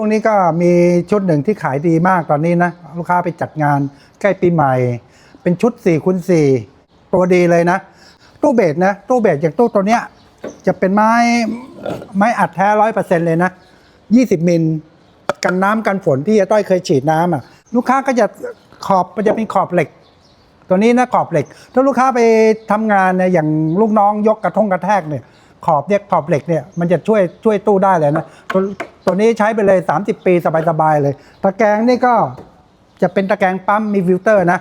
ช่วงนี้ก็มีชุดหนึ่งที่ขายดีมากตอนนี้นะ ลูกค้าไปจัดงานใกล้ปีใหม่ เป็นชุด4คูณ4ตัวดีเลยนะ ตู้เบสนะ ตู้เบสอย่างตู้ตัวเนี้ย จะเป็นไม้ไม้อัดแท้ร้อยเปอร์เซ็นเลยนะ20มิลกันน้ำกันฝนที่อาต้อยเคยฉีดน้ำอะ ลูกค้าก็จะขอบมันจะเป็นขอบเหล็ก ตัวนี้นะขอบเหล็ก ถ้าลูกค้าไปทำงานเนี่ยอย่างลูกน้องยกกระทงกระแทกเนี่ย ขอบเนี่ยขอบเหล็กเนี่ยมันจะช่วยช่วยตู้ได้เลยนะตัวตัวนี้ใช้ไปเลย 30 ปีสบายๆเลย ตะแกรงนี่ก็จะเป็นตะแกรงปั๊มมีฟิลเตอร์นะ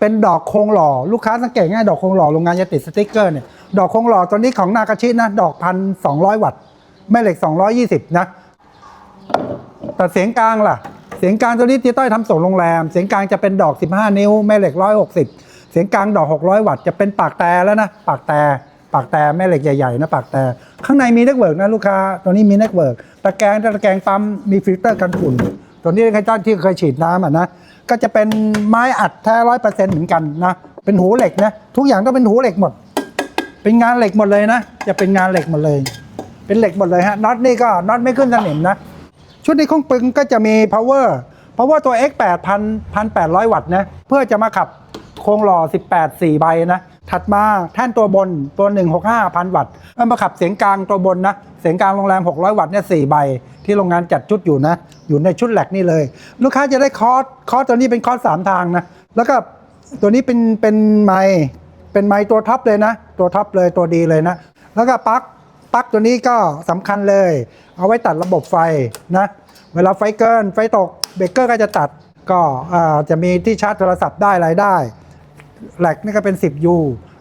เป็นดอกโคงหล่อลูกค้าสังเกตง่ายดอกโคงหล่อโรงงานจะติดสติ๊กเกอร์เนี่ยดอกโคงหล่อตัวนี้ของนากาชินะดอกพันสองวัตต์แม่เหล็ก 220 นะแต่เสียงกลางล่ะ เสียงกลางตัวนี้ที่ต้อยทำส่งโรงแรม เสียงกลางจะเป็นดอก 15 นิ้วแม่เหล็ก 160 เสียงกลางดอก 600 วัตต์จะเป็นปากแต่แล้วนะ ปากแต่ ปากแต่แม่เหล็กใหญ่ๆนะปากแต่ข้างในมีเน็ตเวิร์กนะลูกค้าตัวนี้มีเน็ตเวิร์กตะแกรงตะแกรงปั๊มมีฟิลเตอร์กันฝุ่นตัวนี้ใครจ้างที่เคยฉีดน้ำอะนะก็จะเป็นไม้อัดแท้ร้อยเปอร์เซ็นต์เหมือนกันนะเป็นหูเหล็กนะทุกอย่างต้องเป็นหูเหล็กหมด เป็นงานเหล็กหมดเลยนะจะเป็นงานเหล็กหมดเลย เป็นเหล็กหมดเลยฮะน็อตนี่ก็น็อตไม่ขึ้นสนิมนะชุดนี้ของปึงก็จะมี power power ตัว X8 1,800 วัตต์นะเพื่อจะมาขับโครงหล่อ 18 4 ใบนะ ถัดมาแท่นตัวบนตัว 165 พันวัตต์แล้วมาขับเสียงกลางตัวบนนะ เสียงกลางโรงแรม 600 วัตต์เนี่ย4ใบ ที่โรงงานจัดชุดอยู่นะ อยู่ในชุดแหลกนี่เลย ลูกค้าจะได้คอร์สคอร์สตัวนี้เป็นคอร์สสามทางนะ แล้วก็ตัวนี้เป็นเป็นไมค์เป็นไมค์ตัวท็อปเลยนะ ตัวท็อปเลยตัวดีเลยนะ แล้วก็ปลั๊กปลั๊กตัวนี้ก็สำคัญเลย เอาไว้ตัดระบบไฟนะ เวลาไฟเกินไฟตกเบรกเกอร์ก็จะตัดก็จะมีที่ชาร์จโทรศัพท์ได้อะไรได้ แหลกนี่ก็เป็น 10 U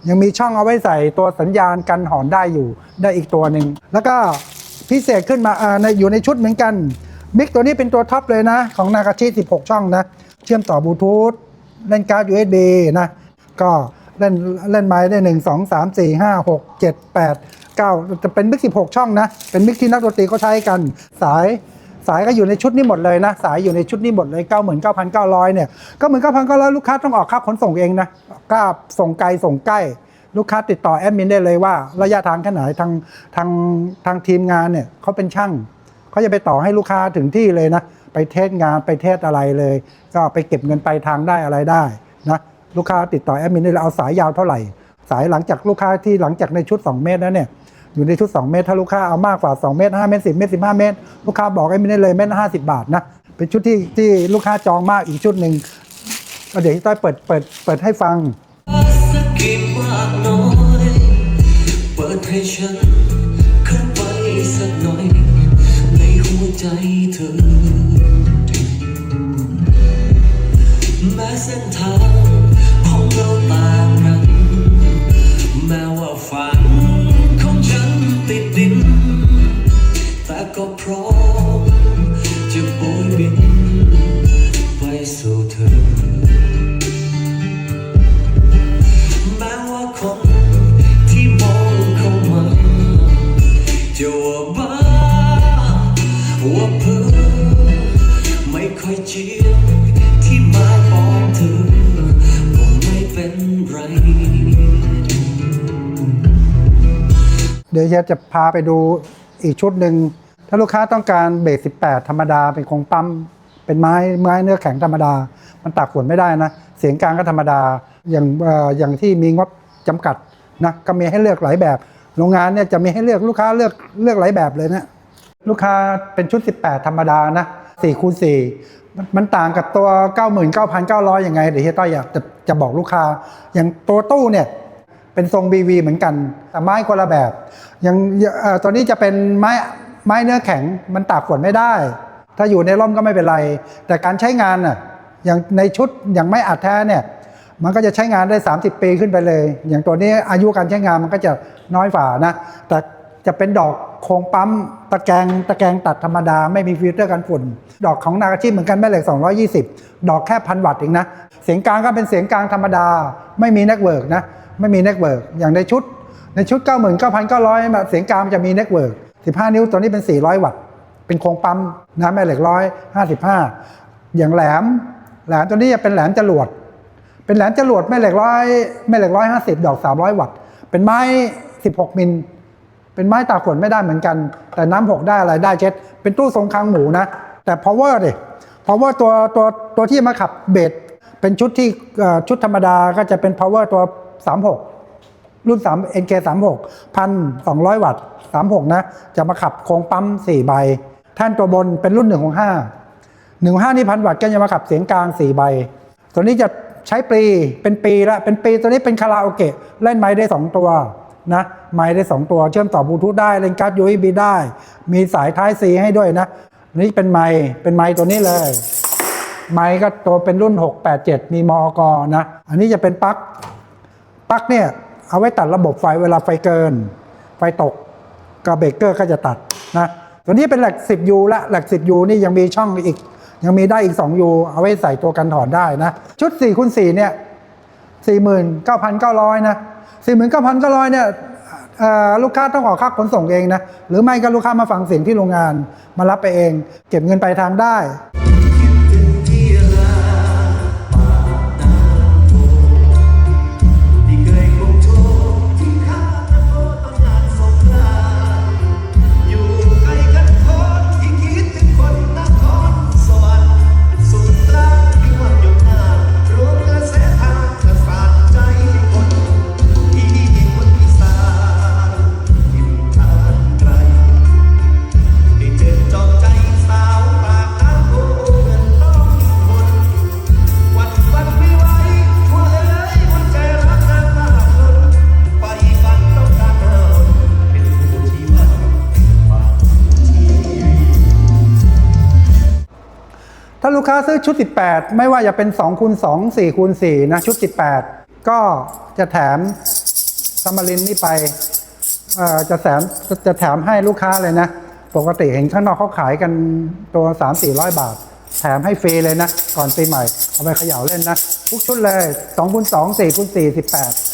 ยังมีช่องเอาไว้ใส่ตัวสัญญาณกันหอนได้อยู่ได้อีกตัวหนึ่ง แล้วก็พิเศษขึ้นมาอ่าในอยู่ในชุดเหมือนกันมิกตัวนี้เป็นตัวท็อปเลยนะ ของนากาชิ 16 ช่องนะ เชื่อมต่อบลูทูธเล่นการ์ด USB นะ ก็เล่นเล่นไม้ได้ 1 2 3 4 5 6 7 8 9 จะเป็นมิก 16 ช่องนะ เป็นมิกที่นักดนตรีเขาใช้กันสาย สายก็อยู่ในชุดนี้หมดเลยนะ สายอยู่ในชุดนี้หมดเลย 99,900 เนี่ย ก็เหมือน 9,900 ลูกค้าต้องออกค่าขนส่งเองนะกล้าส่งไกลส่งใกล้ ลูกค้าติดต่อแอดมินได้เลยว่า ระยะทางแค่ไหนทางทางทางทีมงานเนี่ยเขาเป็นช่างเขาจะไปต่อให้ลูกค้าถึงที่เลยนะ ไปเทสงานไปเทสอะไรเลย ก็ไปเก็บเงินไปทางได้อะไรได้นะลูกค้าติดต่อแอดมินได้เลยเอาสายยาวเท่าไหร่ สายหลังจากลูกค้าที่หลังจากในชุด 2 เมตรแล้วเนี่ย อยู่ในชุด 2 เมตร ถ้าลูกค้าเอามากกว่า 2 เมตร 5 เมตร 10 เมตร 15 เมตร ลูกค้าบอกแอดมินได้เลยเมตรห้าสิบบาทนะ เป็นชุดที่ที่ลูกค้าจองมากอีกชุดหนึ่งเดี๋ยวที่ต้อยเปิดเปิดเปิดให้ฟังสักกี่มากน้อยเปิดให้ฉันเข้าไปสักหน่อยในหัวใจเธอ มจะโบยบินไปสู่เธอแม้ว่าคนที่มองเข้ามาจะว่าบ้าว่าเพ้อไม่ค่อยเจียมที่มาบอกเธอว่าไม่เป็นไรเดี๋ยวจะพาไปดูอีกชุดหนึ่ง ถ้าลูกค้าต้องการเบส18 ธรรมดาเป็นคงปั๊มเป็นไม้ไม้เนื้อแข็งธรรมดา มันตักฝนไม่ได้นะ เสียงกลางก็ธรรมดาอย่างอย่างที่มีงบจำกัดนะก็มีให้เลือกหลายแบบ โรงงานเนี่ยจะมีให้เลือกลูกค้าเลือกเลือกหลายแบบเลยนะลูกค้าเป็นชุด 18 ธรรมดานะ4คูณ4มันมันต่างกับตัว 99,900 ยังไงเดี๋ยวเฮียต้อยอยากจะจะบอกลูกค้า อย่างตัวตู้เนี่ยเป็นทรง BV เหมือนกันแต่ไม้คนละแบบอย่างเอ่อตัวนี้จะเป็นไม้ ไม้เนื้อแข็งมันตากฝนไม่ได้ ถ้าอยู่ในร่มก็ไม่เป็นไร แต่การใช้งานน่ะอย่างในชุดอย่างไม้อัดแท้เนี่ยมันก็จะใช้งานได้ 30 ปีขึ้นไปเลย อย่างตัวนี้อายุการใช้งานมันก็จะน้อยฝ่านะ แต่จะเป็นดอกโครงปั๊มตะแกรงตะแกรงตัดธรรมดา ไม่มีฟิลเตอร์กันฝุ่น ดอกของนากาชิเหมือนกันแม่เหล็ก 220 ดอกแค่พันวัตต์เองนะ เสียงกลางก็เป็นเสียงกลางธรรมดา ไม่มีเน็ตเวิร์กนะ ไม่มีเน็ตเวิร์กอย่างในชุด ในชุด 99,900แบบเสียงกลางมันจะมีเน็ตเวิร์ก 15 นิ้วตัวนี้เป็น 400 วัตต์ เป็นโครงปั๊มนะแม่เหล็กร้อยห้าสิบห้าอย่างแหลม แหลมตัวนี้จะเป็นแหลมจรวด เป็นแหลมจรวดแม่เหล็กร้อยแม่เหล็กร้อยห้าสิบดอกสามร้อยวัตต์ เป็นไม้สิบหกมิล เป็นไม้ตากฝนไม่ได้เหมือนกัน แต่น้ำหกได้อะไรได้เช็ด เป็นตู้ทรงคางหมูนะ แต่ power ดิ power ตัวตัวตัวที่มาขับเบสเป็นชุดที่ชุดธรรมดาก็จะเป็น power ตัว 36 รุ่น3 NK 36 1,200 วัตต์ 36 นะ จะมาขับโครงปั๊ม 4 ใบ แท่นตัวบนเป็นรุ่น165 165 นี่พันวัตต์ก็จะมาขับเสียงกลาง 4 ใบ ตัวนี้จะใช้ปีเป็นปีละเป็นปีตัวนี้เป็นคาราโอเกะเล่นไม้ได้ 2 ตัวนะไม้ได้ 2 ตัวเชื่อมต่อบลูทูธได้เล่นการ์ด USB ได้ มีสายท้าย C ให้ด้วยนะนี่เป็นไม้เป็นไม้ตัวนี้เลยไม้ก็ตัวเป็นรุ่น 687 มีมอกนะ อันนี้จะเป็นปลั๊กปลั๊กเนี่ย เอาไว้ตัดระบบไฟเวลาไฟเกิน ไฟตก ก็เบรกเกอร์ก็จะตัดนะตัวนี้เป็นแหลก 10U ละแหลก 10U นี่ยังมีช่องอีก ยังมีได้อีก 2U เอาไว้ใส่ตัวกันถอนได้นะ ชุด4คูณ4เนี่ย49,900 นะ49,900เนี่ยเอ่อลูกค้าต้องออกค่าขนส่งเองนะ หรือไม่ก็ลูกค้ามาฟังเสียงที่โรงงานมารับไปเอง เก็บเงินปลายทางได้ ซื้อชุด 18 ไม่ว่าจะเป็น2คูณ2 4คูณ4นะชุด 18 ก็จะแถมซัมมารินนี่ไปเอ่อจะแถมจะแถมให้ลูกค้าเลยนะ ปกติเห็นข้างนอกเขาขายกันตัว 3 400 บาท แถมให้ฟรีเลยนะ ก่อนปีใหม่ เอาไปเขย่าเล่นนะ ทุกชุดเลย2คูณ2 4คูณ4 18